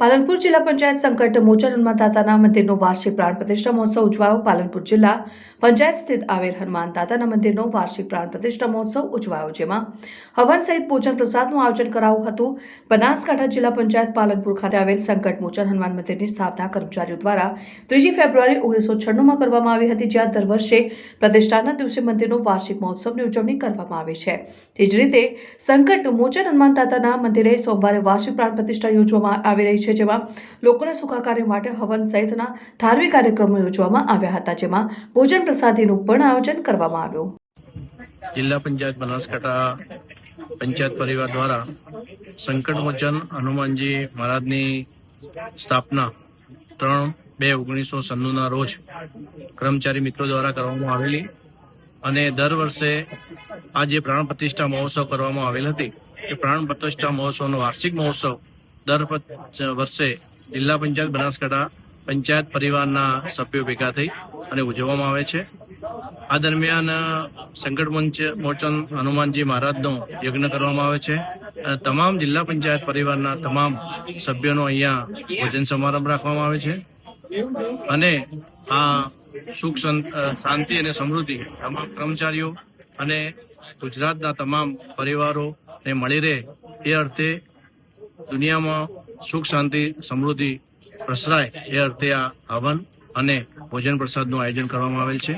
પાલનપુર જિલ્લા પંચાયત સંકટ મોચન હનુમાનદાતાના મંદિરનો વાર્ષિક પ્રાણ પ્રતિષ્ઠા મહોત્સવ ઉજવાયો. પાલનપુર જિલ્લા પંચાયત સ્થિત આવેલ હનુમાન દાદાના મંદિરનો વાર્ષિક પ્રાણ પ્રતિષ્ઠા મહોત્સવ ઉજવાયો, જેમાં હવન સહિત પૂજન પ્રસાદનું આયોજન કરાયું હતું. બનાસકાંઠા જિલ્લા પંચાયત પાલનપુર ખાતે આવેલ સંકટ મોચન હનુમાન મંદિરની સ્થાપના કર્મચારીઓ દ્વારા ત્રીજી ફેબ્રુઆરી ઓગણીસો છન્નુંમાં કરવામાં આવી હતી, જ્યાં દર વર્ષે પ્રતિષ્ઠાના દિવસે મંદિરનો વાર્ષિક મહોત્સવની ઉજવણી કરવામાં આવે છે. તે જ રીતે સંકટ મોચન હનુમાન મંદિરે સોમવારે વાર્ષિક પ્રાણ પ્રતિષ્ઠા યોજવામાં આવી રહી છે. જેમાં લોકોના સુખાકાર્ય માટે હવન સહિતના ધાર્મિક કાર્યક્રમો યોજવામાં આવ્યા હતા, જેમાં ભોજન પ્રસાદીનું પણ આયોજન કરવામાં આવ્યું. જિલ્લા પંચાયત બનાસકાંઠા પંચાયત પરિવાર દ્વારા સંકટ મોચન હનુમાનજી મહારાજની સ્થાપના ત્રણ બે ઓગણીસો સન્નુના રોજ કર્મચારી મિત્રો દ્વારા કરવામાં આવેલી અને દર વર્ષે આ જે પ્રાણ પ્રતિષ્ઠા મહોત્સવ કરવામાં આવેલ હતી, એ પ્રાણ પ્રતિષ્ઠા મહોત્સવનો વાર્ષિક મહોત્સવ દર વર્ષે જિલ્લા પંચાયત બનાસકાંઠા પંચાયત પરિવારના સભ્યો ભેગા થઈ અને ઉજવવામાં આવે છે. આ દરમિયાન સંકટ મંચ મોચન હનુમાનજી મહારાજનો યજ્ઞ કરવામાં આવે છે. અને તમામ જિલ્લા પંચાયત પરિવારના તમામ સભ્યોનો અહીંયા ભોજન સમારંભ રાખવામાં આવે છે. અને આ સુખ શાંતિ અને સમૃદ્ધિ તમામ કર્મચારીઓ અને ગુજરાતના તમામ પરિવારોને મળી રહે એ અર્થે દુનિયામાં સુખ, શાંતિ, સમૃદ્ધિ, પ્રસરાય એ અર્થે આ હવન અને ભોજન પ્રસાદનું આયોજન કરવામાં આવેલ છે.